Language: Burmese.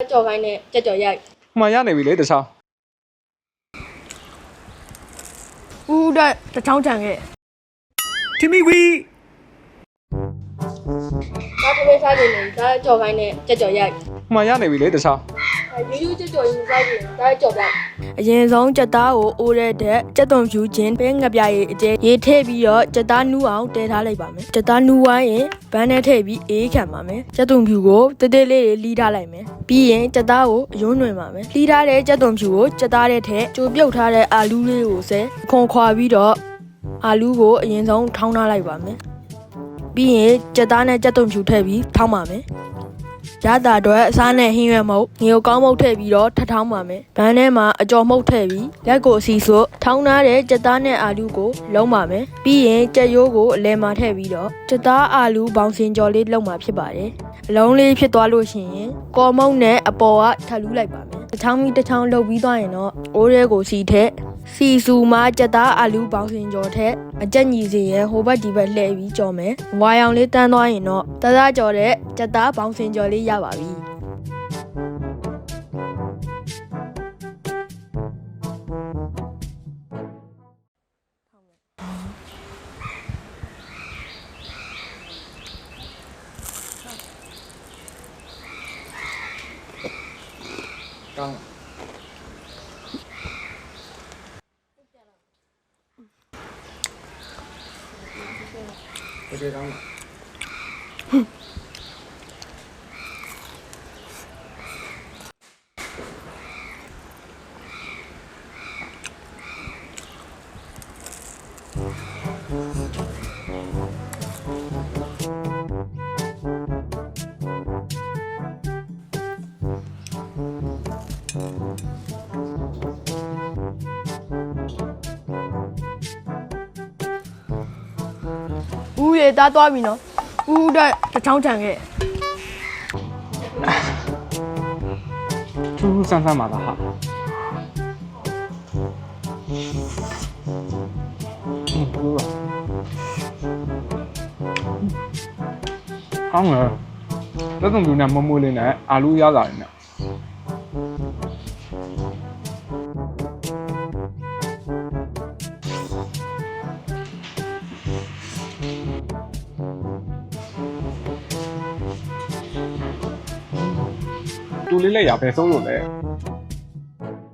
ကြော်ခိုင်းနဲ့ကြက်ကြော်ရိုက်မှန်ရနေပြီလေတခြားဦးဦးတက်တစ်ချောင်းချန်ခဲ့တီမီဝီဒါတမင်းစားနေတယ်ဒါကြော်ခိုင်းနဲ့ကြက်ကြော်ရိုက်မှန်ရနေပြီလေတခြားရိုးရိုးကြက်ကြော်ရင်စားကြည့်ဒါကြော်ပြ အရင်ဆုံးကြက်သားကိုအိုးတဲ့တဲ့ကြက်သွန်ဖြူချင်းပဲငပြရေအကျဲရေးထည့်ပြီးတော့ကြက်သားနူးအောင်တဲထားလိုက်ပါမယ်ကြက်သားနူးဝိုင်းရင်ဘန်းနဲ့ထည့်ပြီးအေးခံပါမယ်ကြက်သွန်ဖြူကိုတေးသေးလေးတွေလီးထားလိုက်မယ်ပြီးရင်ကြက်သားကိုအယွန်းနှွင်ပါမယ်လီးထားတဲ့ကြက်သွန်ဖြူကိုကြက်သားတဲ့ထည့်ကြိုပြုတ်ထားတဲ့အာလူးလေးကိုဆဲခွန်ခွာပြီးတော့အာလူးကိုအရင်ဆုံးထောင်းထားလိုက်ပါမယ်ပြီးရင်ကြက်သားနဲ့ကြက်သွန်ဖြူထည့်ပြီးထောင်းပါမယ် ရတာအတွက်အစားနဲ့ဟင်းရွက်မုတ်ငရုတ်ကောင်းမုတ်ထည့်ပြီးတော့ထပ်ထောင်းပါမယ်။ဘန်းထဲမှာအကြော်မုတ်ထည့်ပြီးလက်ကိုအစီစို့ထောင်းထားတဲ့ကြက်သားနဲ့အာလူးကိုလုံးပါမယ်။ပြီးရင်ကြက်ရိုးကိုအလဲမှာထည့်ပြီးတော့ကြက်သားအာလူးဘောင်စင်ကြော်လေးလုံးမှာဖြစ်ပါတယ်။အလုံးလေးဖြစ်သွားလို့ရှိရင်ကော်မုတ်နဲ့အပေါ်ကထပ်လူးလိုက်ပါမယ်။တစ်ချောင်းပြီးတစ်ချောင်းလှုပ်ပြီးသွားရင်တော့အိုးရဲကိုစီထည့် စီဆူမှာကြက်သားအာလူးဘောင်စင်ကြော်ထက်အကြက်ညီစီရင်ဟိုဘက်ဒီဘက်လှည့်ပြီးကြော်မယ်။ဝါရောင်လေးတန်းသွားရင်တော့တသားကြော်တဲ့ကြက်သားဘောင်စင်ကြော်လေးရပါပြီ။ကော 주제랑 Mm-hmm. ရေသားသွားပြီနော်ဦးဦးတက်တစ်ချောင်းချန်ခဲ့ထူးထူးဆန်းဆန်းပါလားဟာဒီဘူးပါကောင်းလားလက်စုံပြူနဲ့မမိုးလေးနဲ့အာလူရလာတယ်နဲ့ တူလေးလက်ရပဲဆုံးလို့လေ